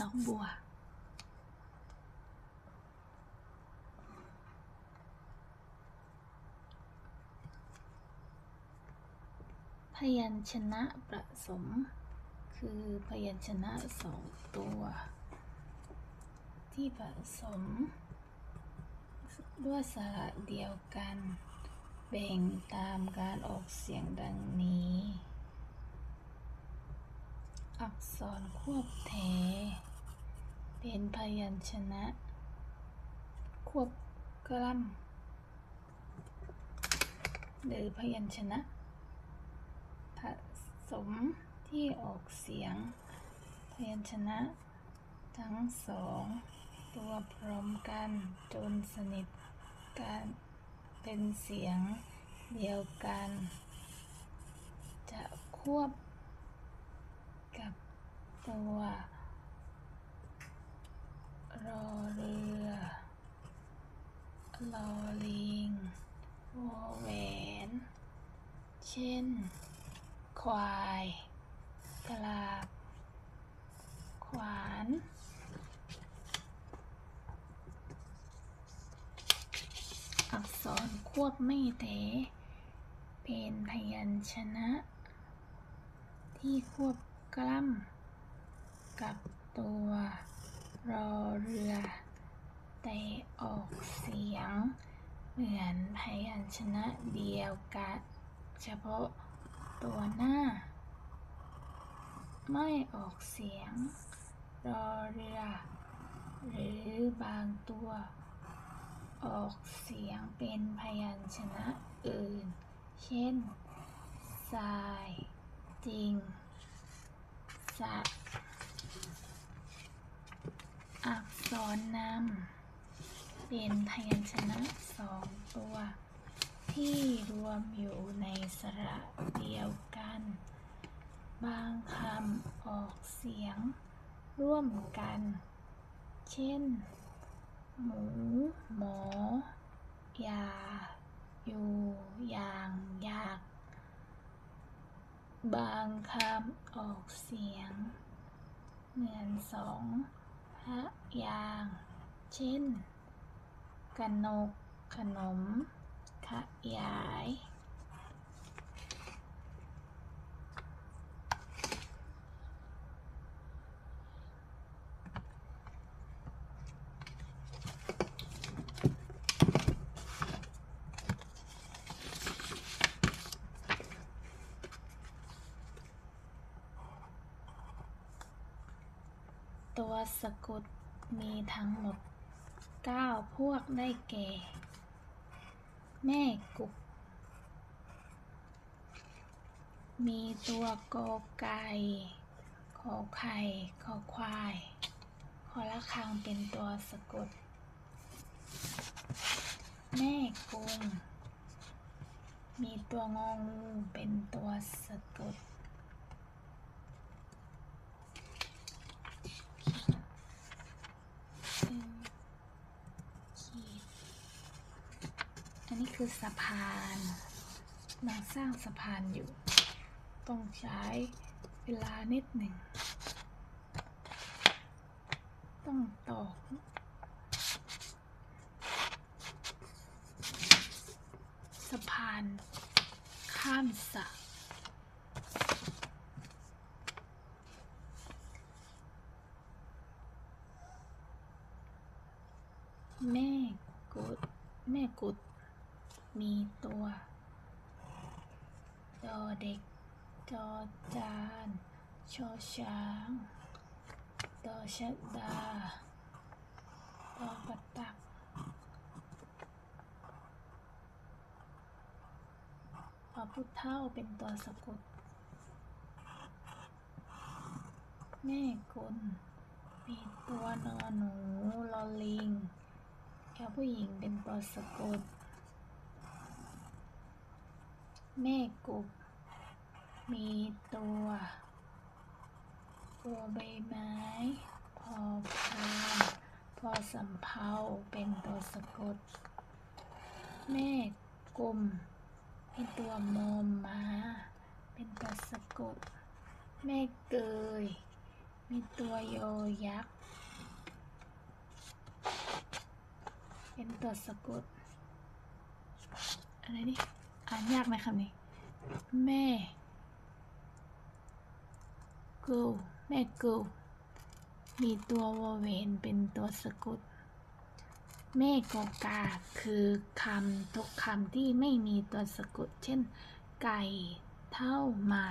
ดอกบัว พยัญชนะผสม คือพยัญชนะสองตัว ที่ผสม ด้วยสระเดียวกันแบ่งตามการออกเสียงดังนี้ อักษรควบแถ เป็นพยัญชนะ ควบกล้ำหรือพยัญชนะ ผสมที่ออกเสียง พยัญชนะ ทั้งสอง ตัวพร้อมกันจนสนิทกันเป็นเสียงเดียวกัน จะควบกับ ตัวรอเรือลอลิงวอแหวนเช่น ควายกลาบ ขวาน อักษรควบไม่เถเป็นพยัญชนะ ที่ควบกล้ำ กับตัว รอเรือ แต่ออกเสียง เหมือนพยัญชนะเดียวกัน เฉพาะตัวหน้า ไม่ออกเสียง รอเรือ หรือบางตัว ออกเสียงเป็นพยัญชนะอื่น เช่นทราย จริงสะ อักษรนำเป็นพยัญชนะสองตัว ที่รวมอยู่ในสระเดียวกัน บางคำออกเสียงร่วมกัน เช่น หมู หมอ ยา อยู่ อย่างอยาก บางคำออกเสียง เหมือนสองะยาง เช่น กนก ขนม ขยาย ตัวสะกดมีทั้งหมด 9 พวกได้แก่ แม่กุก มีตัวกอไก่ขอไข่ขอควายขอละคังเป็นตัวสะกด แม่กุงมีตัวงองูเป็นตัวสะกด อันนี้คือสะพานกำลังสร้างสะพานอยู่ ต้องใช้เวลานิดหนึ่ง ต้องตอกสะพานข้ามสระแม่กุด แม่กุด มีตัวดอเด็ก จอจาน ชอช้างดอชะดาดอประตักพอพุทธเท่าเป็นตัวสะกด แม่กุลมีตัวนอหนูลอลิง แค่ผู้หญิงเป็นตัวสะกด แม่กุบ มีตัว ตัวใบไม้ พอพานพอสำเภาเป็นตัวสะกด แม่กลมมีตัวมอมมา เป็นตัวสะกด แม่เกย มีตัวโยยักษ์ เป็นตัวสะกด อะไรนี่ อ่านยากไหมคำนี้ แม่กูแม่กูมีตัววเวนเป็นตัวสะกด แม่กอกาคือคำทุกคำที่ไม่มีตัวสะกด เช่น ไก่ เท่ามา